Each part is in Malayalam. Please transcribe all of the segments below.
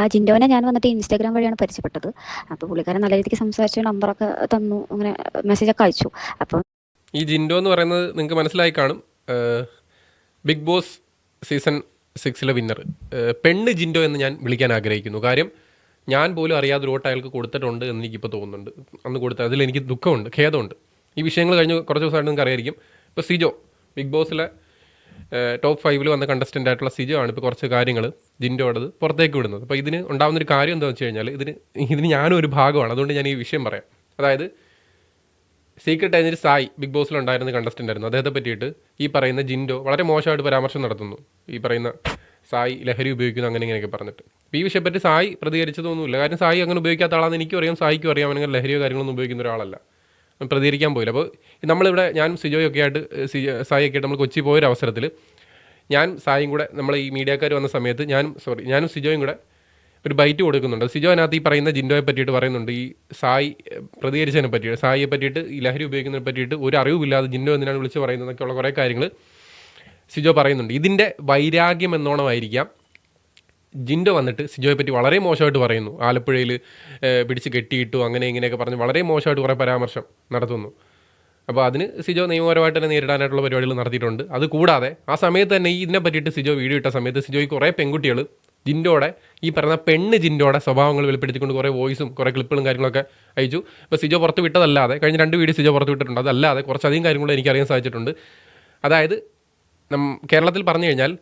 ആ ജിൻഡോനെ ഞാൻ വന്നിട്ട് ഇൻസ്റ്റാഗ്രാം വഴിയാണ് പരിചയപ്പെട്ടത്. അപ്പോൾ പുള്ളിക്കാരൻ നല്ല രീതിക്ക് സംസാരിച്ചു നമ്പറൊക്കെ തന്നു അങ്ങനെ മെസ്സേജൊക്കെ അയച്ചു. അപ്പോൾ ഈ ജിൻഡോ എന്ന് പറയുന്നത് നിങ്ങൾക്ക് മനസ്സിലായി കാണും. ബിഗ് ബോസ് സീസൺ സിക്സിലെ വിന്നർ. പെണ്ണ് ജിൻഡോ എന്ന് ഞാൻ വിളിക്കാൻ ആഗ്രഹിക്കുന്നു. കാര്യം ഞാൻ പോലും അറിയാതെ ഒരു വോട്ട് അയാൾക്ക് കൊടുത്തിട്ടുണ്ട് എന്ന് എനിക്കിപ്പോൾ തോന്നുന്നുണ്ട്. അന്ന് കൊടുത്ത അതിൽ എനിക്ക് ദുഃഖമുണ്ട് ഖേദമുണ്ട്. ഈ വിഷയങ്ങൾ കഴിഞ്ഞ് കുറച്ച് ദിവസമായിട്ട് നിങ്ങൾക്ക് അറിയായിരിക്കും. ഇപ്പോൾ സിജോ ബിഗ് ബോസിലെ ടോപ്പ് ഫൈവിൽ വന്ന കണ്ടസ്റ്റന്റ് ആയിട്ടുള്ള സിജോ ആണ് ഇപ്പോൾ കുറച്ച് കാര്യങ്ങൾ ജിൻഡോടത് പുറത്തേക്ക് വിടുന്നത്. അപ്പോൾ ഇതിന് ഉണ്ടാകുന്നൊരു കാര്യം എന്താണെന്ന് വെച്ച് കഴിഞ്ഞാൽ ഇതിന് ഇതിന് ഞാനും ഒരു ഭാഗമാണ്. അതുകൊണ്ട് ഞാൻ ഈ വിഷയം പറയാം. അതായത് സീക്രട്ട് ഏജന്റ് സായി ബിഗ് ബോസിൽ ഉണ്ടായിരുന്ന കണ്ടസ്റ്റന്റ് ആയിരുന്നു. അദ്ദേഹത്തെ പറ്റിയിട്ട് ഈ പറയുന്ന ജിൻഡോ വളരെ മോശമായിട്ട് പരാമർശം നടത്തുന്നു. ഈ പറയുന്ന സായി ലഹരി ഉപയോഗിക്കുന്നു അങ്ങനെ ഇങ്ങനെയൊക്കെ പറഞ്ഞിട്ട്. ഈ വിഷയപ്പറ്റി സായി പ്രതികരിച്ചതൊന്നുമില്ല. കാരണം സായി അങ്ങനെ ഉപയോഗിക്കാത്ത ആളാണെന്ന് എനിക്കും അറിയാം. സായിക്കും അറിയാം. അങ്ങനെ ലഹരിയോ കാര്യങ്ങളൊന്നും ഉപയോഗിക്കുന്ന ഒരാളല്ല. പ്രതികരിക്കാൻ പോയില്ല. അപ്പോൾ നമ്മളിവിടെ ഞാനും സിജോയൊക്കെ ആയിട്ട് സായി സായിയൊക്കെ ആയിട്ട് നമ്മൾ കൊച്ചി പോയൊരു അവസരത്തിൽ ഞാൻ സായും കൂടെ നമ്മൾ ഈ മീഡിയക്കാർ വന്ന സമയത്ത് ഞാനും സോറി ഞാനും സിജോയും കൂടെ ഒരു ബൈറ്റ് കൊടുക്കുന്നുണ്ട്. സിജോ അതിനകത്ത് ഈ പറയുന്ന ജിൻഡോയെ പറ്റിയിട്ട് പറയുന്നുണ്ട്. ഈ സായി പ്രതികരിച്ചതിനെ പറ്റിയിട്ട് സായിയെ പറ്റിയിട്ട് ഈ ലഹരി ഉപയോഗിക്കുന്നതിനെ പറ്റിയിട്ട് ഒരു അറിവില്ലാതെ ജിൻഡോ എന്തിനാണ് വിളിച്ച് പറയുന്നതൊക്കെയുള്ള കുറേ കാര്യങ്ങൾ സിജോ പറയുന്നുണ്ട്. ഇതിന്റെ വൈരാഗ്യം എന്നോണമായിരിക്കാം. ജിൻഡോ വന്നിട്ട് സിജോയെ പറ്റി വളരെ മോശമായിട്ട് പറയുന്നു. ആലപ്പുഴയിൽ പിടിച്ച് കെട്ടിയിട്ടു അങ്ങനെ ഇങ്ങനെയൊക്കെ പറഞ്ഞ് വളരെ മോശമായിട്ട് കുറേ പരാമർശം നടത്തുന്നു. അപ്പോൾ അതിന് സിജോ നിയമപരമായിട്ട് തന്നെ നേരിടാനായിട്ടുള്ള പരിപാടികൾ നടത്തിയിട്ടുണ്ട്. അത് കൂടാതെ ആ സമയത്ത് തന്നെ ഇതിനെ പറ്റിയിട്ട് സിജോ വീഡിയോ ഇട്ട സമയത്ത് സിജോയ്ക്ക് കുറേ പെൺകുട്ടികൾ ജിൻഡോടെ ഈ പറഞ്ഞ പെണ്ണ് ജിൻഡോടെ സ്വഭാവങ്ങൾ വെളിപ്പെടുത്തിക്കൊണ്ട് കുറേ വോയിസും കുറേ ക്ലിപ്പുകളും കാര്യങ്ങളൊക്കെ അയച്ചു. ഇപ്പോൾ സിജോ പുറത്ത് വിട്ടതല്ലാതെ കഴിഞ്ഞ രണ്ട് വീഡിയോ സിജോ പുറത്ത് വിട്ടിട്ടുണ്ട്. അതല്ലാതെ കുറച്ചധികം കാര്യങ്ങളും എനിക്കറിയാൻ സാധിച്ചിട്ടുണ്ട്. അതായത് നം കേരളത്തിൽ പറഞ്ഞു കഴിഞ്ഞാൽ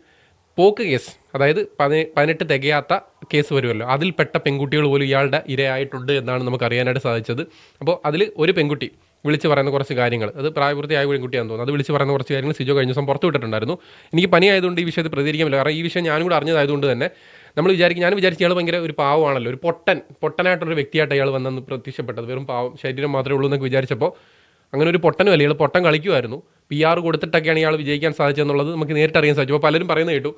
പോക്ക് കേസ് അതായത് പതി പതിനെട്ട് തികയാത്ത കേസ് വരുമല്ലോ. അതിൽപ്പെട്ട പെൺകുട്ടികൾ പോലും ഇയാളുടെ ഇരയായിട്ടുണ്ട് എന്നാണ് നമുക്ക് അറിയാനായിട്ട് സാധിച്ചത്. അപ്പോൾ അതിൽ ഒരു പെൺകുട്ടി വിളിച്ച് പറയുന്ന കുറച്ച് കാര്യങ്ങൾ. അത് പ്രായപൂർത്തിയായ പെൺകുട്ടിയാണെന്ന് തോന്നുന്നു. അത് വിളിച്ച് പറയുന്ന കുറച്ച് കാര്യങ്ങൾ സിജോ കഴിഞ്ഞ ദിവസം പുറത്തു വിട്ടിട്ടുണ്ടായിരുന്നു. എനിക്ക് പനിയായതുകൊണ്ട് ഈ വിഷയത്തിൽ പ്രതികരിക്കാമല്ലോ. കാരണം ഈ വിഷയം ഞാനും കൂടെ അറിഞ്ഞതായതുകൊണ്ട് തന്നെ നമ്മൾ വിചാരിക്കും ഞാൻ വിചാരിച്ച ഇയാൾ ഭയങ്കര ഒരു പാവമാണല്ലോ. ഒരു പൊട്ടൻ പൊട്ടനായിട്ടൊരു വ്യക്തിയായിട്ട് അയാൾ വന്നെന്ന് പ്രത്യക്ഷപ്പെട്ടത്. വെറും പാവം ശരീരം മാത്രമേ ഉള്ളൂ എന്നൊക്കെ വിചാരിച്ചപ്പോൾ അങ്ങനെ ഒരു പൊട്ടനും അല്ല. ഇയാൾ പൊട്ടൻ കളിക്കുമായിരുന്നു. പി ആർ കൊടുത്തിട്ടൊക്കെയാണ് ഇയാൾ വിജയിക്കാൻ സാധിച്ചതെന്നുള്ളത് നമുക്ക് നേരിട്ട് അറിയാൻ സാധിച്ചു. അപ്പോൾ പലരും പറയുന്നത് കേട്ടു.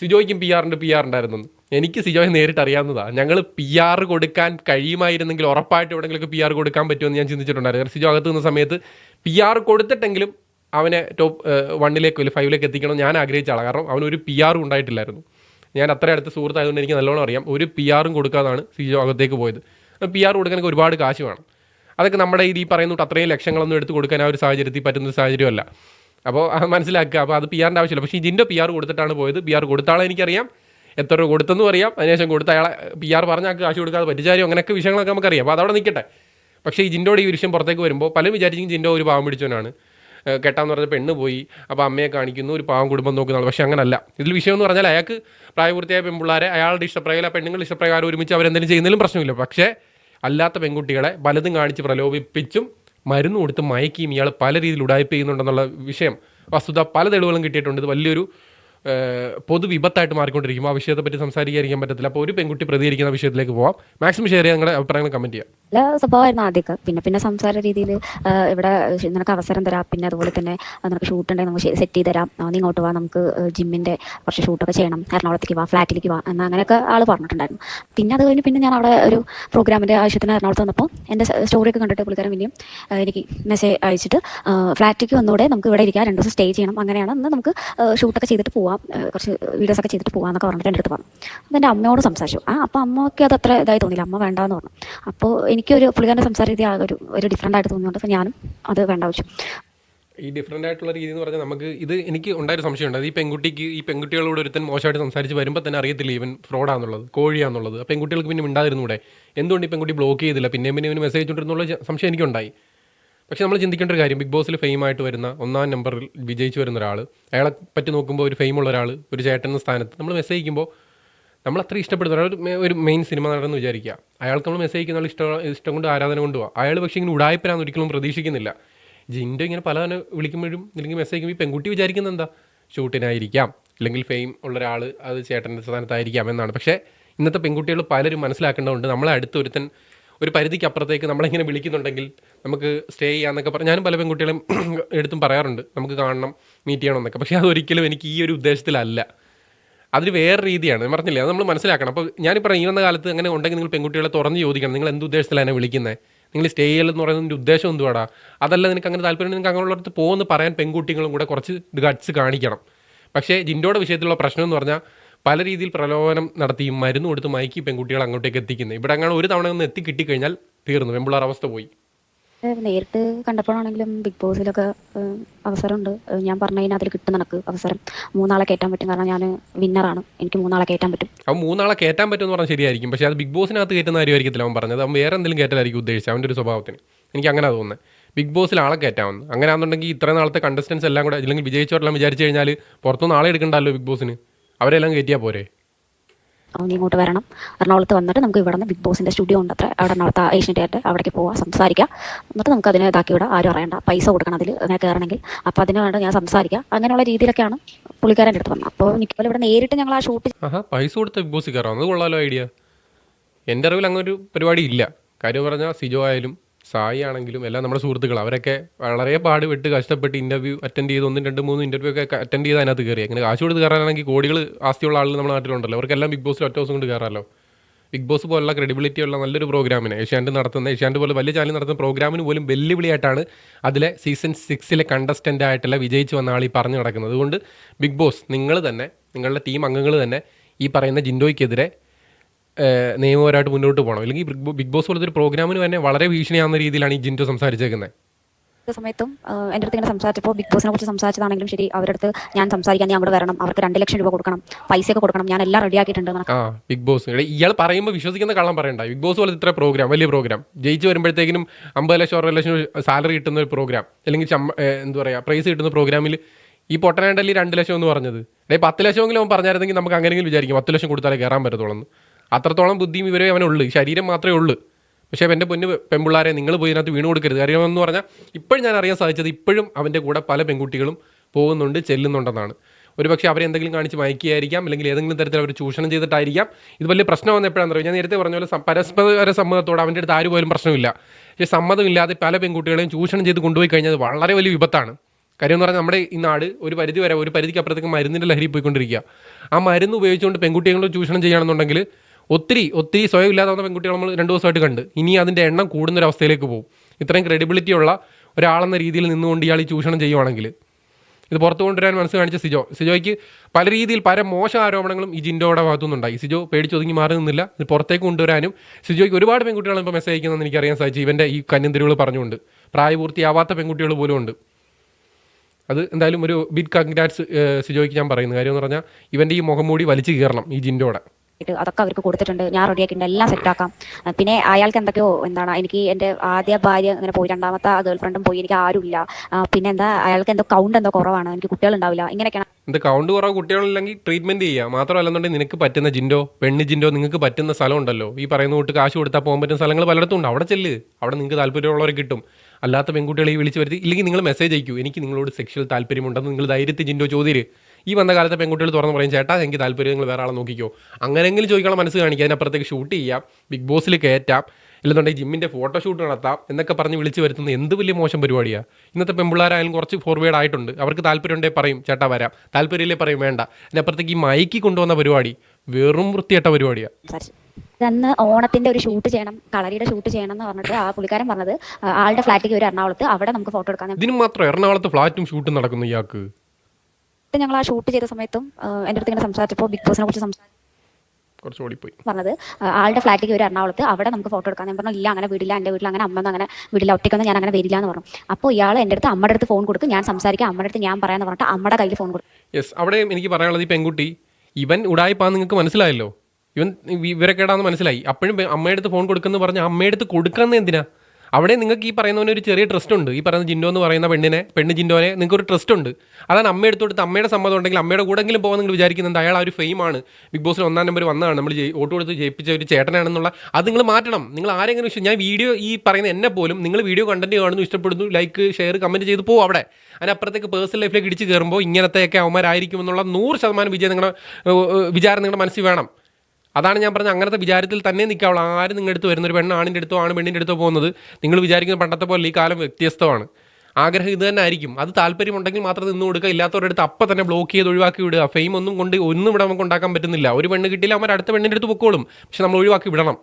സിജോയ്ക്കും പി ആറിന്റെ പി ആർ ഉണ്ടായിരുന്നു. എനിക്ക് സിജോയെ നേരിട്ട് അറിയാവുന്നതാണ് ഞങ്ങൾ പി ആർ കൊടുക്കാൻ കഴിയുമായിരുന്നെങ്കിൽ ഉറപ്പായിട്ട് എവിടെയെങ്കിലും പി ആർ കൊടുക്കാൻ പറ്റുമെന്ന് ഞാൻ ചിന്തിച്ചിട്ടുണ്ടായിരുന്നു. സിജോ അകത്ത് നിന്ന സമയത്ത് പി ആർ കൊടുത്തിട്ടെങ്കിലും അവനെ ടോപ്പ് വണ്ണിലേക്ക് അല്ലെങ്കിൽ ഫൈവിലേക്ക് എത്തിക്കണം ഞാൻ ആഗ്രഹിച്ച ആളാണ് കാരണം അവനൊരു പി ആറും ഉണ്ടായിട്ടില്ലായിരുന്നു. ഞാൻ അത്ര അടുത്ത സുഹൃത്തായതുകൊണ്ട് എനിക്ക് നല്ലോണം അറിയാം. ഒരു പി ആറും കൊടുക്കാതാണ് സിജോ അകത്തേക്ക് പോയത്. പി ആർ കൊടുക്കാനൊക്കെ ഒരുപാട് കാശ് വേണം. അതൊക്കെ നമ്മുടെ ഈ പറയുന്നത് അത്രയും ലക്ഷങ്ങളൊന്നും എടുത്ത് കൊടുക്കാൻ ആ ഒരു സാഹചര്യത്തിൽ പറ്റുന്ന സാഹചര്യമല്ല. അപ്പോൾ മനസ്സിലാക്കുക. അപ്പോൾ അത് പി ആറിന്റെ ആവശ്യമില്ല. പക്ഷേ ഇതിന്റെ പി ആർ കൊടുത്തിട്ടാണ് പോയത്. പി ആർ കൊടുത്താളെ എനിക്കറിയാം. എത്ര രൂപ കൊടുത്തെന്നും അറിയാം. അതിനുശേഷം കൊടുത്ത അയാളെ പി ആർ പറഞ്ഞാൽ കാശ് കൊടുക്കാതെ പറ്റിച്ചാരും അങ്ങനെയൊക്കെ വിഷയങ്ങളൊക്കെ നമുക്കറിയാം. അപ്പോൾ അതവിടെ നിൽക്കട്ടെ. പക്ഷേ ഈ ജിൻഡോയുടെ ഈ വിഷയം പുറത്തേക്ക് വരുമ്പോൾ പലരും വിചാരിക്കും ജിൻഡോ ഒരു പാവം പിടിച്ചവനാണ്. കെട്ടാന്ന് പറഞ്ഞ പെണ്ണ് പോയി. അപ്പോൾ അമ്മയെ കാണിക്കുന്നു. ഒരു പാവം കുടുംബം നോക്കുന്നതാണ് പക്ഷേ അങ്ങനല്ല. ഇതിൽ വിഷയം എന്ന് പറഞ്ഞാൽ അയാൾക്ക് പ്രായപൂർത്തിയായ പെൺപിള്ളേരെ അയാളുടെ ഇഷ്ടപ്രകാരം പെണ്ണുങ്ങൾ ഇഷ്ടപ്രകാരം ഒരുമിച്ച് അവരെന്തെങ്കിലും ചെയ്യുന്നതിലും പ്രശ്നമില്ല. പക്ഷേ അല്ലാത്ത പെൺകുട്ടികളെ പലതും കാണിച്ച് പ്രലോഭിപ്പിച്ചും മരുന്ന് കൊടുത്ത് മയക്കിയും ഇയാൾ പല രീതിയിൽ ഉടായ്പ ചെയ്യുന്നുണ്ടെന്നുള്ള വിഷയം വസ്തുത പല തെളിവുകളും കിട്ടിയിട്ടുണ്ട്. ഇത് വലിയൊരു ഏഹ്, പൊതുവിപത്തായിട്ട് മാറിക്കൊണ്ടിരിക്കും. ആ വിഷയത്തെ പറ്റി സംസാരിക്കാതിരിക്കാൻ പറ്റത്തില്ല. അപ്പോൾ ഒരു പെൺകുട്ടി പ്രതികരിക്കുന്ന വിഷയത്തിലേക്ക് പോവാം. മാക്സിമം ഷെയർ ചെയ്യാൻ നിങ്ങളുടെ അഭിപ്രായങ്ങൾ കമന്റ് ചെയ്യാം. സ്വഭാവമായിരുന്നു ആദ്യമൊക്കെ. പിന്നെ പിന്നെ സംസാര രീതിയിൽ ഇവിടെ നിനക്ക് അവസരം തരാം. പിന്നെ അതുപോലെ തന്നെ നിനക്ക് ഷൂട്ട് ഉണ്ടെങ്കിൽ നമുക്ക് സെറ്റ് ചെയ്ത് തരാം. നീ ഇങ്ങോട്ട് വാ. നമുക്ക് ജിമ്മിന്റെ കുറച്ച് ഷൂട്ടൊക്കെ ചെയ്യണം. എറണാകുളത്തേക്ക് വാ. ഫ്ലാറ്റിലേക്ക് വാ. എന്ന് അങ്ങനെയൊക്കെ ആൾ പറഞ്ഞിട്ടുണ്ടായിരുന്നു. പിന്നെ അത് കഴിഞ്ഞ് പിന്നെ ഞാൻ അവിടെ ഒരു പ്രോഗ്രാമിന്റെ ആവശ്യത്തിന് എറണാകുളത്ത് വന്നപ്പോൾ എന്റെ സ്റ്റോറിയൊക്കെ കണ്ടിട്ട് പുള്ളിക്കാരൻ പിന്നെയും എനിക്ക് മെസ്സേജ് അയച്ചിട്ട് ഫ്ലാറ്റിലേക്ക് വന്നൂടെ നമുക്ക് ഇവിടെ ഇരിക്കാം രണ്ട് ദിവസം സ്റ്റേ ചെയ്യണം. അങ്ങനെയാണ് നമുക്ക് ഷൂട്ടൊക്കെ ചെയ്തിട്ട് പോവാം. ആ, കുറച്ച് വീഡിയോസ് ഒക്കെ ചെയ്തിട്ട് പോവാം എന്നൊക്കെ പറഞ്ഞിട്ട് എന്റെ അടുത്ത് പറഞ്ഞു. അപ്പം എന്റെ അമ്മയോട് സംസാരിച്ചു. ആ അപ്പോൾ അമ്മയ്ക്ക് അത് അത്ര ഇതായി തോന്നിയില്ല. അമ്മ വേണ്ടാന്ന് പറഞ്ഞു. അപ്പോൾ എനിക്കൊരു പുള്ളിക്കാരന്റെ സംസാര രീതി ഒരു ഒരു ഡിഫറെന്റ് ആയിട്ട് തോന്നിയുണ്ട് അപ്പോൾ ഞാനും അത് വേണ്ട വെച്ചു. ഈ ഡിഫറെന്റ് ആയിട്ടുള്ള രീതി എന്ന് പറഞ്ഞാൽ നമുക്ക് ഇത് എനിക്ക് ഉണ്ടായൊരു സംശയമുണ്ട് അത് ഈ പെൺകുട്ടിക്ക് ഈ പെൺകുട്ടികളോട് ഒരുത്തൻ മോശമായിട്ട് സംസാരിച്ച് വരുമ്പോൾ തന്നെ അറിയത്തില്ല ഇവൻ ഫ്രോഡാണെന്നുള്ളത് കോഴിയാണെന്നുള്ളത് പെൺകുട്ടികൾക്ക് പിന്നെ മിണ്ടാതിരുന്നൂടെ? എന്തുകൊണ്ട് ഈ പെൺകുട്ടി ബ്ലോക്ക് ചെയ്തില്ല? പിന്നെയും പിന്നെ ഇവന് മെസ്സേജ് ഇട്ടിരുന്നുള്ള സംശയം എനിക്കുണ്ടായി. പക്ഷേ നമ്മൾ ചിന്തിക്കേണ്ട ഒരു കാര്യം ബിഗ് ബോസിൽ ഫെയിം ആയിട്ട് വരുന്ന ഒന്നാം നമ്പറിൽ വിജയിച്ചു വരുന്ന ഒരാൾ അയാളെ പറ്റി നോക്കുമ്പോൾ ഒരു ഫെയിമുള്ള ഒരാൾ ഒരു ചേട്ടൻ സ്ഥാനത്ത് നമ്മൾ മെസ്സേജ് അയക്കുമ്പോൾ നമ്മൾ അത്ര ഇഷ്ടപ്പെടുന്ന ഒരു ഒരു മെയിൻ സിനിമ നടന്ന് വിചാരിക്കുക. അയാൾക്ക് നമ്മൾ മെസ്സേജ് അയക്കുന്ന ഇഷ്ടം ഇഷ്ടം കൊണ്ട് ആരാധന കൊണ്ടുപോകാം അയാൾ പക്ഷേ ഇങ്ങനെ ഉടായ്പരാന്ന് ഒരിക്കലും പ്രതീക്ഷിക്കുന്നില്ല. ജിൻഡോ ഇങ്ങനെ പല തന്നെ വിളിക്കുമ്പോഴും അല്ലെങ്കിൽ മെസ്സേജ് അയക്കുമ്പോൾ ഈ പെൺകുട്ടി വിചാരിക്കുന്നത് എന്താ? ഷൂട്ടിനായിരിക്കാം. അല്ലെങ്കിൽ ഫെയിം ഉള്ള ഒരാൾ അത് ചേട്ടന്റെ സ്ഥാനത്തായിരിക്കാം എന്നാണ്. പക്ഷേ ഇന്നത്തെ പെൺകുട്ടികൾ പലരും മനസ്സിലാക്കേണ്ടതുണ്ട് നമ്മളെ അടുത്തൊരുത്തൻ ഒരു പരിധിക്ക് അപ്പുറത്തേക്ക് നമ്മളിങ്ങനെ വിളിക്കുന്നുണ്ടെങ്കിൽ നമുക്ക് സ്റ്റേ ചെയ്യാന്നൊക്കെ പറഞ്ഞ് ഞാനും പല പെൺകുട്ടികളും എടുത്തും പറയാറുണ്ട്. നമുക്ക് കാണണം മീറ്റ് ചെയ്യണം എന്നൊക്കെ പക്ഷേ അതൊരിക്കലും എനിക്ക് ഈ ഒരു ഉദ്ദേശത്തിലല്ല. അതൊരു വേറെ രീതിയാണ്. പറഞ്ഞില്ലേ അത് നമ്മൾ മനസ്സിലാക്കണം. അപ്പോൾ ഞാനീ പറയും ഈ വന്ന കാലത്ത് അങ്ങനെ ഉണ്ടെങ്കിൽ നിങ്ങൾ പെൺകുട്ടികളെ തുറന്ന് ചോദിക്കണം. നിങ്ങൾ എന്ത് ഉദ്ദേശത്തിലാണ് വിളിക്കുന്നത് നിങ്ങൾ സ്റ്റേ ചെയ്യലെന്ന് പറയുന്നതിന്റെ ഉദ്ദേശം എന്തുവാടാ? അതല്ല നിനക്ക് അങ്ങനെ താല്പര്യം നിങ്ങൾക്ക് അങ്ങനെയുള്ളടത്ത് പോകുമെന്ന് പറയാൻ പെൺകുട്ടികളും കൂടെ കുറച്ച് ഇത് ഗട്സ് കാണിക്കണം. പക്ഷേ ജിൻഡോയുടെ വിഷയത്തിലുള്ള പ്രശ്നം എന്ന് പറഞ്ഞാൽ പല രീതിയിൽ പ്രലോഭനം നടത്തി മരുന്ന് കൊടുത്ത് മയക്കി പെൺകുട്ടികൾ അങ്ങോട്ടേക്ക് എത്തിക്കുന്നത് ഇവിടെ അങ്ങനെ ഒരു തവണ ഒന്ന് എത്തി കിട്ടിക്കഴിഞ്ഞാൽ തീർന്നു. പെമ്പിള്ളാർ അവസ്ഥ പോയി. നേരിട്ട് കണ്ടപ്പോഴാണെങ്കിലും ബിഗ് ബോസിലൊക്കെ അവസരമുണ്ട്. ഞാൻ പറഞ്ഞു കഴിഞ്ഞാൽ അതിൽ കിട്ടും നിനക്ക് അവസരം. മൂന്നാളെ കയറ്റാൻ പറ്റും. കാരണം ഞാൻ വിന്നറാണ്. എനിക്ക് മൂന്നാളെ കയറ്റാൻ പറ്റും. അവൻ മൂന്നാളെ കയറ്റാൻ പറ്റും എന്ന് പറഞ്ഞാൽ ശരിയായിരിക്കും. പക്ഷേ അത് ബിഗ് ബോസിനകത്ത് കയറ്റുന്ന കാര്യമായിരിക്കത്തില്ല അവൻ പറഞ്ഞത്. അവൻ വേറെ എന്തെങ്കിലും കയറ്റലായിരിക്കും ഉദ്ദേശിച്ചത്. അവന്റെ ഒരു സ്വഭാവത്തിന്. എനിക്ക് അങ്ങനെ തോന്നുന്നത്. ബിഗ് ബോസിൽ ആളെ കയറ്റാമെന്ന് അങ്ങനെ ആണെന്നുണ്ടെങ്കിൽ ഇത്ര നാളത്തെ കണ്ടസ്റ്റൻസ് എല്ലാം കൂടെ അല്ലെങ്കിൽ വിജയിച്ചവരെല്ലാം വിചാരിച്ചു കഴിഞ്ഞാൽ പുറത്തുനിന്ന് ആളെ എടുക്കണ്ടല്ലോ ബിഗ് ബോസിന്. അവരെല്ലാം കയറ്റിയാൽ പോരെ? നീ ഇങ്ങോട്ട് വരണം. എറണാകുളത്ത് വന്നിട്ട് നമുക്ക് ഇവിടെ നിന്ന് ബിഗ് ബോസിന്റെ സ്റ്റുഡിയോ ഉണ്ട് അത്ര അവിടെ എറണാകുളത്ത് ഏഷ്യൻ ആയിട്ട് അവിടേക്ക് പോവാം സംസാരിക്കാം. എന്നിട്ട് നമുക്ക് അതിനെ ഇതാക്കി വിടാം ആരും അറിയണ്ട. പൈസ കൊടുക്കണം അതിൽ അങ്ങനെ കയറണമെങ്കിൽ അപ്പോൾ അതിന് വേണ്ട ഞാൻ സംസാരിക്കാം. അങ്ങനെയുള്ള രീതിയിലൊക്കെയാണ് പുള്ളിക്കാരന്റെ അടുത്ത് വന്നത്. അപ്പോൾ എനിക്ക് ഇവിടെ നേരിട്ട് ഞങ്ങൾ ആ ഷൂട്ട് പൈസ കൊടുത്ത് ബിഗ് ബോസിൽ കയറാം അത് കൊള്ളാലോ ഐഡിയ. എന്റെ അറിവിൽ അങ്ങനെ ഒരു പരിപാടി ഇല്ല. കാര്യം പറഞ്ഞാൽ സിജോ ആയാലും സായി ആണെങ്കിലും എല്ലാം നമ്മുടെ സുഹൃത്തുക്കൾ അവരൊക്കെ വളരെ പാടുപെട്ട് കഷ്ടപ്പെട്ട് ഇന്റർവ്യൂ അറ്റൻഡ് ചെയ്ത് ഒന്നും രണ്ട് മൂന്ന് ഇന്റർവ്യൂ ഒക്കെ അറ്റൻഡ് ചെയ്ത് അതിനകത്ത് കയറി. അങ്ങനെ കാശ് കൊടുത്ത് കയറാനാണെങ്കിൽ കോടികൾ ആസ്തിയുള്ള ആളുകൾ നമ്മുടെ നാട്ടിലുണ്ടല്ലോ. അവർക്കെല്ലാം ബിഗ് ബോസിൽ ഒറ്റ ദിവസം കൊണ്ട് കയറാമല്ലോ ബിഗ് ബോസ് പോലുള്ള ക്രെഡിബിലിറ്റി ഉള്ള നല്ലൊരു പ്രോഗ്രാമിന് ഏഷ്യാന്റെ നടത്തുന്ന ഏഷ്യാന്റെ പോലെ വലിയ ചാനൽ നടത്തുന്ന പ്രോഗ്രാമിന് പോലും വെല്ലുവിളിയായിട്ടാണ് അതിലെ സീസൺ സിക്സിലെ കണ്ടസ്റ്റന്റ് ആയിട്ടുള്ള വിജയിച്ച് വന്ന ആൾ ഈ പറഞ്ഞു നടക്കുന്നത്. അതുകൊണ്ട് ബിഗ് ബോസ് നിങ്ങൾ തന്നെ നിങ്ങളുടെ ടീം അംഗങ്ങൾ തന്നെ ഈ പറയുന്ന ജിൻഡോയ്ക്കെതിരെ നിയമപരമായിട്ട് മുന്നോട്ട് പോകണം. അല്ലെങ്കിൽ ബിഗ് ബോസ് പോലത്തെ ഒരു പ്രോഗ്രാമിന് തന്നെ വളരെ ഭീഷണിയാവുന്ന രീതിയിലാണ് ഈ ജിന്റോ സംസാരിച്ചേക്കുന്നത്. സമയത്തും എന്റെ അടുത്ത് ഇങ്ങനെ സംസാരിച്ചപ്പോൾ ബിഗ് ബോസിനെ കുറിച്ച് സംസാരിച്ചതാണെങ്കിലും ശരി അവരുടെ അടുത്ത് ഞാൻ സംസാരിക്കാൻ ഞാൻ അവിടെ വരണം. അവർക്ക് രണ്ട് ലക്ഷം രൂപ കൊടുക്കണം പൈസയൊക്കെ കൊടുക്കണം ഞാൻ എല്ലാം റെഡിയാക്കിയിട്ടുണ്ട് ആക്കിയിട്ടുണ്ട് ആ ബിഗ് ബോസ്. ഇയാൾ പറയുമ്പോൾ വിശ്വസിക്കുന്ന കള്ളം പറയണ്ട. ബിഗ് ബോസ് പോലത്തെ ഇത്ര പ്രോഗ്രാം വലിയ പ്രോഗ്രാം. ജയിച്ച് വരുമ്പോഴത്തേക്കിനും അമ്പത് ലക്ഷം അറുപത് ലക്ഷം സാലറി കിട്ടുന്ന ഒരു പ്രോഗ്രാം. അല്ലെങ്കിൽ എന്താ പറയുക പ്രൈസ് കിട്ടുന്ന പ്രോഗ്രാമിൽ ഈ പൊട്ടനാണ്ടല്ലേ രണ്ട് ലക്ഷം എന്ന് പറഞ്ഞത്. ഡേ പത്ത് ലക്ഷമെങ്കിലും അവൻ പറഞ്ഞായിരുന്നെങ്കിൽ നമുക്ക് അങ്ങനെയെങ്കിലും വിചാരിക്കും. പത്ത് ലക്ഷം കൊടുത്താലേ കയറാൻ പറ്റത്തുള്ളൂ അത്രത്തോളം ബുദ്ധിയും ഇവരെ അവനുള്ളൂ ശരീരം മാത്രമേ ഉള്ളൂ. പക്ഷേ എന്റെ പൊന്ന് പെൺപിള്ളാരെ നിങ്ങൾ പോയി ഇതിനകത്ത് വീണ് കൊടുക്കരുത്. കാര്യം എന്ന് പറഞ്ഞാൽ ഇപ്പോഴും ഞാൻ അറിയാൻ സാധിച്ചത് ഇപ്പോഴും അവന്റെ കൂടെ പല പെൺകുട്ടികളും പോകുന്നുണ്ട് ചെല്ലുന്നുണ്ടെന്നാണ്. ഒരുപക്ഷെ അവരെ എന്തെങ്കിലും കാണിച്ച് മയക്കിയായിരിക്കാം അല്ലെങ്കിൽ ഏതെങ്കിലും തരത്തിൽ അവർ ചൂഷണം ചെയ്തിട്ടായിരിക്കാം. ഇത് വലിയ പ്രശ്നം വന്ന ഞാൻ നേരത്തെ പറഞ്ഞ പോലെ പരസ്പര സമ്മതത്തോടെ അവന്റെ അടുത്ത് ആര് പോലും പ്രശ്നമില്ല. പക്ഷേ സമ്മതമില്ലാതെ പല പെൺകുട്ടികളെയും ചൂഷണം ചെയ്ത് കൊണ്ടുപോയി കഴിഞ്ഞാൽ വളരെ വലിയ വിപത്താണ്. കാര്യം എന്ന് പറഞ്ഞാൽ നമ്മുടെ ഈ നാട് ഒരു പരിധി വരെ ഒരു പരിധിക്ക് അപ്പുറത്തേക്ക് മരുന്നിന്റെ ലഹരി പോയിക്കൊണ്ടിരിക്കുക. ആ മരുന്ന് ഉപയോഗിച്ചുകൊണ്ട് പെൺകുട്ടികളെ ചൂഷണം ചെയ്യുകയാണെന്നുണ്ടെങ്കിൽ ഒത്തിരി ഒത്തിരി സ്വയം ഇല്ലാതാവുന്ന പെൺകുട്ടികൾ നമ്മൾ രണ്ട് ദിവസമായിട്ട് കണ്ട്. ഇനി അതിന്റെ എണ്ണം കൂടുന്ന ഒരു അവസ്ഥയിലേക്ക് പോകും. ഇത്രയും ക്രെഡിബിലിറ്റി ഉള്ള ഒരാളെന്ന രീതിയിൽ നിന്നുകൊണ്ട് ഇയാൾ ഈ ചൂഷണം ചെയ്യുവാണെങ്കിൽ. ഇത് പുറത്തു കൊണ്ടുവരാൻ മനസ്സ് കാണിച്ച സിജോ. സിജോയ്ക്ക് പല രീതിയിൽ പല മോശം ആരോപണങ്ങളും ഈ ജിൻഡോയുടെ ഭാഗത്തുനിന്നുണ്ടായി. സിജോ പേടിച്ചൊതുങ്ങി മാറി നിന്നില്ല. ഇത് പുറത്തേക്ക് കൊണ്ടുവരാനും സിജോയ്ക്ക് ഒരുപാട് പെൺകുട്ടികൾ ഇപ്പോൾ മെസ്സേജ് അയക്കുന്നതെന്ന് എനിക്കറിയാൻ സാധിച്ചു. ഇവന്റെ ഈ കന്യന്തിരികൾ പറഞ്ഞുകൊണ്ട്. പ്രായപൂർത്തിയാവാത്ത പെൺകുട്ടികൾ പോലും ഉണ്ട്. അത് എന്തായാലും ഒരു ബിഗ് കൺഗ്രാറ്റ്സ് സിജോയ്ക്ക് ഞാൻ പറയുന്നു. കാര്യം എന്ന് പറഞ്ഞാൽ ഇവന്റെ ഈ മുഖംമൂടി വലിച്ചു കയറണം ഈ ജിൻഡോടെ. ആയിട്ട് അതൊക്കെ അവർക്ക് കൊടുത്തിട്ടുണ്ട്. ഞാൻ റെഡിയാക്കിയിട്ടുണ്ട് എല്ലാം സെറ്റാക്കാം പിന്നെ അയാൾക്ക് എന്തൊക്കെയോ എന്താണ് എനിക്ക് എന്റെ ആദ്യ ഭാര്യ അങ്ങനെ പോയി രണ്ടാമത്തെ ഗേൾ ഫ്രണ്ടും പോയി എനിക്ക് ആരുമില്ല. പിന്നെ എന്താ അയാൾക്ക് എന്തോ കൗണ്ട് എന്തോ കുറവാണ്. എനിക്ക് കുട്ടികൾ ഉണ്ടാവില്ല. ഇങ്ങനെയൊക്കെയാണ്. ഇത് കൗണ്ട് കുറവ്? കുട്ടികളില്ലെങ്കിൽ ട്രീറ്റ്മെന്റ് ചെയ്യുക മാത്രമല്ലെന്നുണ്ടെങ്കിൽ നിനക്ക് പറ്റുന്ന ജിൻഡോ പെണ്ണ് ജിൻഡോ നിങ്ങൾക്ക് പറ്റുന്ന സ്ഥലം ഉണ്ടല്ലോ. ഈ പറയുന്ന കൂട്ട് കാശ് കൊടുത്താൽ പോകാൻ പറ്റുന്ന സ്ഥലങ്ങൾ പലയിടത്തും ഉണ്ട്. അവിടെ ചെല്ല്. അവിടെ നിങ്ങൾക്ക് താല്പര്യമുള്ളവരെ കിട്ടും. അല്ലാത്ത പെൺകുട്ടികളെ വിളിച്ച് വരുത്തി ഇല്ലെങ്കിൽ നിങ്ങൾ മെസ്സേജ് അയക്കൂ. എനിക്ക് നിങ്ങളോട് സെക്ഷൽ താല്പര്യമുണ്ടെന്ന് നിങ്ങൾ ധൈര്യത്തിൽ ജിൻഡോ ചോദ്യര് ഈ വന്ന കാലത്തെ പെൺകുട്ടികൾ തുറന്ന് പറയും ചേട്ടാ എനിക്ക് താല്പര്യം നിങ്ങൾ വേറെ ആളെ നോക്കിക്കോ. അങ്ങനെയെങ്കിലും ചോദിക്കാനുള്ള മനസ്സ് കാണിക്കുക അതിനപ്പുറത്തേക്ക് ഷൂട്ട് ചെയ്യാം ബിഗ് ബോസിൽ കയറ്റാം ഇല്ലെന്നുണ്ടെങ്കിൽ ജിമ്മിന്റെ ഫോട്ടോഷൂട്ട് നടത്താം എന്നൊക്കെ പറഞ്ഞ് വിളിച്ച് വരുത്തുന്നത് എന്ത് വലിയ മോശം പരിപാടിയാണ് ഇന്നത്തെ പെൺപിള്ളേരായാലും കുറച്ച് ഫോർവേഡ് ആയിട്ടുണ്ട്. അവർക്ക് താല്പര്യമുണ്ടെങ്കിൽ പറയും ചേട്ടാ വരാം. താല്പര്യമില്ലേ പറയും വേണ്ട. അതിനപ്പുറത്തേക്ക് ഈ മൈക്ക് കൊണ്ടുവന്ന പരിപാടി വെറും വൃത്തിയേട്ട പരിപാടിയാണ് അന്ന് ഓണത്തിന്റെ ഒരു ഷൂട്ട് ചെയ്യണം കളരിയുടെ ഷൂട്ട് ചെയ്യണം എന്ന് പറഞ്ഞിട്ട് ആ പുള്ളിക്കാരൻ പറഞ്ഞത് ആളുടെ ഫ്ലാറ്റിലേക്ക് ഒരു എറണാകുളത്ത് അവിടെ നമുക്ക് ഫോട്ടോ എടുക്കാൻ ഇതിന് മാത്രം എറണാകുളത്ത് ഫ്ലാറ്റും ഷൂട്ടും നടക്കുന്നു ഇയാൾക്ക്. ഞങ്ങൾ ആ ഷൂട്ട് ചെയ്ത സമയത്തും എന്റെ എന്റെ അടുത്ത് ഇങ്ങനെ സംസാരിച്ചപ്പോൾ ബിഗ് ബോസിനെ കുറിച്ച് സംസാരിച്ചു കുറച്ച് ഓടിപ്പോയി. പറഞ്ഞത് ആളുടെ ഫ്ലാറ്റിലേക്ക് ഒരു എറണാകുളത്ത് അവിടെ നമുക്ക് ഫോട്ടോ എടുക്കാൻ ഞാൻ പറഞ്ഞു ഇല്ല അങ്ങനെ വീടില്ല എന്റെ വീട്ടിൽ അങ്ങനെ അമ്മ അങ്ങനെ വിടില്ല ഒറ്റയ്ക്കൊന്നും ഞാൻ അങ്ങനെ വരില്ല എന്ന് പറഞ്ഞു. അപ്പോൾ ഇയാൾ എന്റെ അടുത്ത് അമ്മയുടെ അടുത്ത് ഫോൺ കൊടുക്കും ഞാൻ സംസാരിക്കാം അമ്മയുടെ അടുത്ത് ഞാൻ പറയാന്ന് പറഞ്ഞിട്ട് അമ്മയുടെ കയ്യിൽ ഫോൺ കൊടുക്കും. യെസ് അവിടെ എനിക്ക് പറയാനുള്ളത് ഈ പെൺകുട്ടി ഇവൻ ഉടായിപ്പാന്ന് നിങ്ങൾക്ക് മനസ്സിലായല്ലോ? ഇവൻ വിവരക്കേടാന്ന് മനസ്സിലായി. അപ്പോഴും അമ്മയുടെ അടുത്ത് ഫോൺ കൊടുക്കുന്നു പറഞ്ഞ അമ്മയുടെ അടുത്ത് കൊടുക്കുന്ന എന്തിനാ? അവിടെ നിങ്ങൾക്ക് ഈ പറയുന്നവന് ഒരു ചെറിയ ട്രസ്റ്റ് ഉണ്ട്. ഈ പറയുന്ന ജിൻഡോ എന്ന് പറയുന്ന പെണ്ണിനെ പെണ്ണ് ജിൻഡോനെ നിങ്ങൾക്ക് ഒരു ട്രസ്റ്റ് ഉണ്ട്. അതാണ് അമ്മ എടുത്തു കൊടുത്ത് അമ്മയുടെ സമ്മതം ഉണ്ടെങ്കിൽ അമ്മയുടെ കൂടെങ്കിലും പോകാൻ നിങ്ങൾ വിചാരിക്കുന്നുണ്ട് അയാൾ ആ ഒരു ഫെയിമാണ് ബിഗ് ബോസിൽ ഒന്നാം നമ്പർ വന്നതാണ്. നമ്മൾ വോട്ട് കൊടുത്ത് ജയിപ്പിച്ച ഒരു ചേട്ടനാണെന്നുള്ള അത് നിങ്ങൾ മാറ്റണം. നിങ്ങൾ ആരെങ്കിലും ഇഷ്ടം ഞാൻ വീഡിയോ ഈ പറയുന്ന എന്നെ പോലും നിങ്ങൾ വീഡിയോ കണ്ടന്റ് കാണുന്നു ഇഷ്ടപ്പെടുന്നു ലൈക്ക് ഷെയർ കമന്റ് ചെയ്ത് പോകും അവിടെ. അതിനപ്പുറത്തേക്ക് പേഴ്സണൽ ലൈഫിലേക്ക് ഇടിച്ച് കയറുമ്പോൾ ഇങ്ങനത്തെയൊക്കെ അവന്മാരായിരിക്കും എന്നുള്ള നൂറ് ശതമാനം വിജയം നിങ്ങളുടെ വിചാരം നിങ്ങളുടെ മനസ്സിൽ വേണം. അതാണ് ഞാൻ പറഞ്ഞത്. അങ്ങനത്തെ വിചാരത്തിൽ തന്നെ നിൽക്കാവുള്ളൂ ആരും നിങ്ങളുടെ അടുത്ത് വരുന്നൊരു പെണ്ണ് ആണിന്റെ അടുത്തോ ആണ് പെണ്ണിന്റെ അടുത്തോ പോകുന്നത്. നിങ്ങൾ വിചാരിക്കുന്ന പണ്ടത്തെ പോലെ ഈ കാലം വ്യത്യസ്തമാണ്. ആഗ്രഹം ഇത് തന്നെ ആയിരിക്കും. അത് താല്പര്യമുണ്ടെങ്കിൽ മാത്രം നിന്ന് കൊടുക്കുക. ഇല്ലാത്തവരുടെ അടുത്ത് അപ്പം തന്നെ ബ്ലോക്ക് ചെയ്ത് ഒഴിവാക്കി വിടുക. ഫെയിം ഒന്നും കൊണ്ട് ഒന്നും ഇവിടെ നമുക്ക് ഉണ്ടാക്കാൻ പറ്റുന്നില്ല. ഒരു പെണ്ണ് കിട്ടിയില്ല അവർ അടുത്ത പെണ്ണിന്റെ അടുത്ത് പൊക്കോളും. പക്ഷെ നമ്മൾ ഒഴിവാക്കി വിടണം.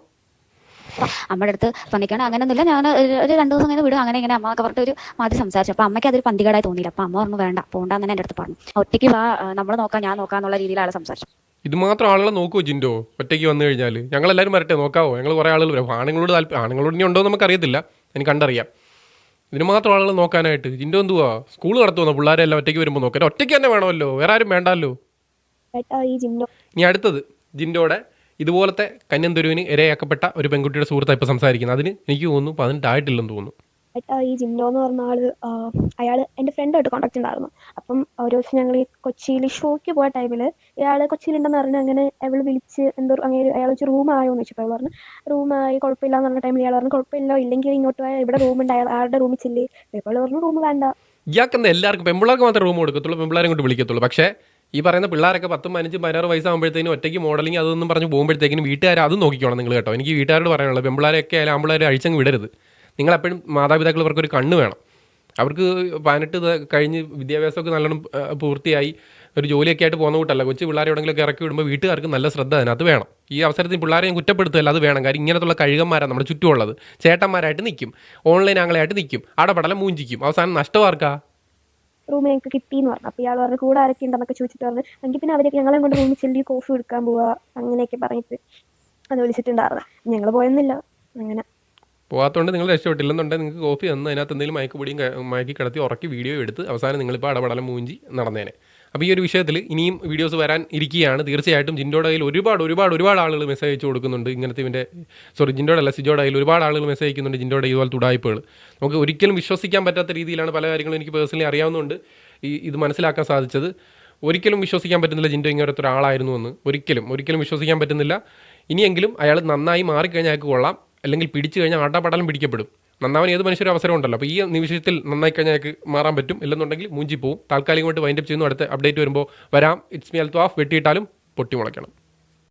അമ്മയുടെ അടുത്ത് പണിക്കാണ് അങ്ങനെയൊന്നുമില്ല ഞാൻ ഒരു- രണ്ടു ദിവസം ഇങ്ങനെ വിടും. അങ്ങനെ ഇങ്ങനെ അമ്മ പറഞ്ഞിട്ട് ഒരു മാതിരി സംസാരിച്ചു. അപ്പൊ അമ്മയ്ക്ക് അതൊരു പന്തികേടായി തോന്നിയില്ല. അപ്പൊ അമ്മ പറഞ്ഞു വേണ്ട പോണ്ടെന്ന് എന്റെ അടുത്ത് പറഞ്ഞു. ഒറ്റയ്ക്ക് വാ നമ്മൾ നോക്കാം ഞാൻ നോക്കാം എന്നുള്ള രീതിയിൽ സംസാരിച്ചു ഇത് മാത്രം ആളുകളെ നോക്കുമോ ജിൻഡോ? ഒറ്റയ്ക്ക് വന്നു കഴിഞ്ഞാൽ ഞങ്ങളെല്ലാവരും വരട്ടെ നോക്കാവോ? ഞങ്ങൾ കുറേ ആളുകൾ വരും. ആണുങ്ങളോട് താല്പര്യം ആണുങ്ങളോട് ഇനി ഉണ്ടോ എന്ന് നമുക്കറിയത്തില്ല. എനിക്ക് കണ്ടറിയാം. ഇതിന് മാത്രം ആളുകൾ നോക്കാനായിട്ട്. ജിൻഡോ എന്തുവാ? സ്കൂൾ നടത്തുവന്നോ പിള്ളേരെ എല്ലാം ഒറ്റയ്ക്ക് വരുമ്പോൾ നോക്കാൻ ഒറ്റയ്ക്ക് തന്നെ വേണമല്ലോ. വേറെ ആരും വേണ്ടല്ലോ. ഇനി അടുത്തത്. ജിൻഡോടെ ഇതുപോലത്തെ കന്യന്തുരുവിന് ഇരയാക്കപ്പെട്ട ഒരു പെൺകുട്ടിയുടെ സുഹൃത്താണ് ഇപ്പം സംസാരിക്കുന്നത്. അതിന് എനിക്ക് തോന്നുന്നു പതിനെട്ടായിട്ടില്ലെന്ന് തോന്നുന്നു. ഈ ജിൻഡോ എന്ന് പറഞ്ഞ ആൾ അയാൾ എന്റെ ഫ്രണ്ടായിട്ട് കോൺടാക്ട് ഉണ്ടായിരുന്നു അപ്പം ഒരു ദിവസം ഞങ്ങൾ ഈ കൊച്ചിയിൽ ഷോയ്ക്ക് പോയ ടൈമിൽ ഇയാൾ കൊച്ചിയിലുണ്ടെന്ന് പറഞ്ഞ് അങ്ങനെ അവൾ വിളിച്ച് എന്തോ അങ്ങനെ അയാൾ വെച്ച് റൂം ആയോ എന്ന് വെച്ചപ്പോൾ അവൾ പറഞ്ഞു റൂമായി കുഴപ്പമില്ല എന്ന് പറഞ്ഞ ടൈമിൽ ഇയാൾ പറഞ്ഞു കുഴപ്പമില്ല ഇല്ലെങ്കിൽ ഇങ്ങോട്ട് പോയാൽ ഇവിടെ റൂം ഉണ്ട് അയാൾ ആരുടെ റൂമിൽ ചെല്ലി? ഇപ്പോൾ പറഞ്ഞു റൂം വേണ്ട. ഇയാൾക്കെന്താ എല്ലാവർക്കും പെമ്പിള്ളേർക്ക് മാത്രമേ റൂം കൊടുക്കത്തുള്ളൂ പെമ്പിള്ളേരെ കൊണ്ട് വിളിക്കത്തുള്ളൂ. പക്ഷേ ഈ പറയുന്ന പിള്ളേരൊക്കെ പത്തും പതിനഞ്ചും പതിനാറ് വയസ്സാകുമ്പോഴത്തേനും ഒറ്റയ്ക്ക് മോഡലിംഗ് അതൊന്നും പറഞ്ഞ് പോകുമ്പോഴത്തേക്കും വീട്ടുകാർ അത് നോക്കിക്കോണം നിങ്ങൾ കേട്ടോ. എനിക്ക് വീട്ടുകാരോട് പറയാനുള്ളത് പെമ്പിള്ളേരൊക്കെ ആയാലും ആമ്പിള്ളേരെ അഴിച്ചങ്ങ് വിടരുത്. നിങ്ങളെപ്പോഴും മാതാപിതാക്കൾ ഇവർക്കൊരു കണ്ണ് വേണം. അവർക്ക് പതിനെട്ട് കഴിഞ്ഞ് വിദ്യാഭ്യാസമൊക്കെ നല്ലോണം പൂർത്തിയായി ഒരു ജോലിയൊക്കെ ആയിട്ട് പോകുന്ന കൂട്ടല്ല. കൊച്ചു പിള്ളേരെ ഒക്കെ ഇറക്കി വിടുമ്പോൾ വീട്ടുകാർക്ക് നല്ല ശ്രദ്ധ അതിനകത്ത് വേണം. ഈ അവസരത്തിൽ പിള്ളേരെ ഞാൻ കുറ്റപ്പെടുത്തുകയല്ല അത് വേണം. കാര്യം ഇങ്ങനത്തുള്ള കഴുകന്മാരാണ് നമ്മുടെ ചുറ്റുമുള്ളത്. ചേട്ടന്മാരായിട്ട് നിൽക്കും ഓൺലൈൻ ആങ്ങളായിട്ട് നിൽക്കും അടപടലം മൂഞ്ചിക്കും. അവസാനം നഷ്ടമാർക്കാ റൂം ഞങ്ങൾക്ക് കിട്ടി എന്ന് പറഞ്ഞു. അപ്പോൾ ഇയാൾ പറഞ്ഞു കൂടെ ആരൊക്കെ ഉണ്ടെന്നൊക്കെ ചോദിച്ചിട്ട് പറഞ്ഞു. എങ്കിൽ പിന്നെ അവരൊക്കെ ഞങ്ങളെ കൊണ്ട് റൂമിൽ ചെല്ലി കോഫി എടുക്കാൻ പോവുക അങ്ങനെയൊക്കെ പറഞ്ഞിട്ട് അത് വിളിച്ചിട്ടുണ്ടായിരുന്നു. ഞങ്ങൾ പോയെന്നില്ല അങ്ങനെ. പോകാത്തതുകൊണ്ട് നിങ്ങൾ രക്ഷപ്പെട്ടില്ലെന്നുണ്ടെങ്കിൽ നിങ്ങൾക്ക് കോഫി തന്ന് അതിനകത്ത് എന്തെങ്കിലും മയക്ക് പൊടിയും ക- മയക്കി കിടത്തി ഉറക്കി വീഡിയോ എടുത്ത് അവസാനം നിങ്ങളിപ്പോൾ അടപടലം മൂഞ്ചി നടന്നേനെ. അപ്പോൾ ഈ ഒരു വിഷയത്തിൽ ഇനിയും വീഡിയോസ് വരാൻ ഇരിക്കുകയാണ്. തീർച്ചയായിട്ടും ജിൻഡോയുടെ കയ്യിൽ ഒരുപാട് ഒരുപാട് ഒരുപാട് ആളുകൾ മെസ്സേജ് അയച്ചു കൊടുക്കുന്നുണ്ട്. ഇങ്ങനത്തെ ഇവന്റെ സോറി ജിൻഡോയുടെ അല്ല സിജോയുടെ കയ്യിൽ ഒരുപാട് ആളുകൾ മെസ്സേജ് അയക്കുന്നുണ്ട് ജിൻഡോയുടെ ഇതുപോലെ തുടായ്പകൾ നമുക്ക് ഒരിക്കലും വിശ്വസിക്കാൻ പറ്റാത്ത രീതിയിലാണ് പല കാര്യങ്ങളും എനിക്ക് പേഴ്സണലി അറിയാവുന്നതുകൊണ്ട് ഈ ഇത് മനസ്സിലാക്കാൻ സാധിച്ചത്. ഒരിക്കലും വിശ്വസിക്കാൻ പറ്റുന്നില്ല ജിൻഡോ ഇങ്ങനത്തെ ഒരാളായിരുന്നു എന്ന്. ഒരിക്കലും ഒരിക്കലും വിശ്വസിക്കാൻ പറ്റുന്നില്ല. ഇനിയെങ്കിലും അയാൾ നന്നായി മാറിക്കഴിഞ്ഞാൽ അയാൾക്ക് കൊള്ളാം. അല്ലെങ്കിൽ പിടിച്ചു കഴിഞ്ഞാൽ ആട്ടാപ്പടലം പിടിക്കപ്പെടും. നന്നാവാൻ ഏത് മനുഷ്യരും അവസരം ഉണ്ടല്ലോ അപ്പോൾ ഈ നിമിഷത്തിൽ നന്നായി കഴിഞ്ഞാൽ മാറാൻ പറ്റും. ഇല്ലെന്നുണ്ടെങ്കിൽ മൂഞ്ചി പോവും. താൽക്കാലികമായിട്ട് വൈൻഡപ്പ് ചെയ്യുന്നു. അടുത്ത അപ്ഡേറ്റ് വരുമ്പോൾ വരാം. ഇറ്റ്സ് മി അൽത്വാഫ് വെട്ടിയിട്ടാലും പൊട്ടി മുളയ്ക്കണം.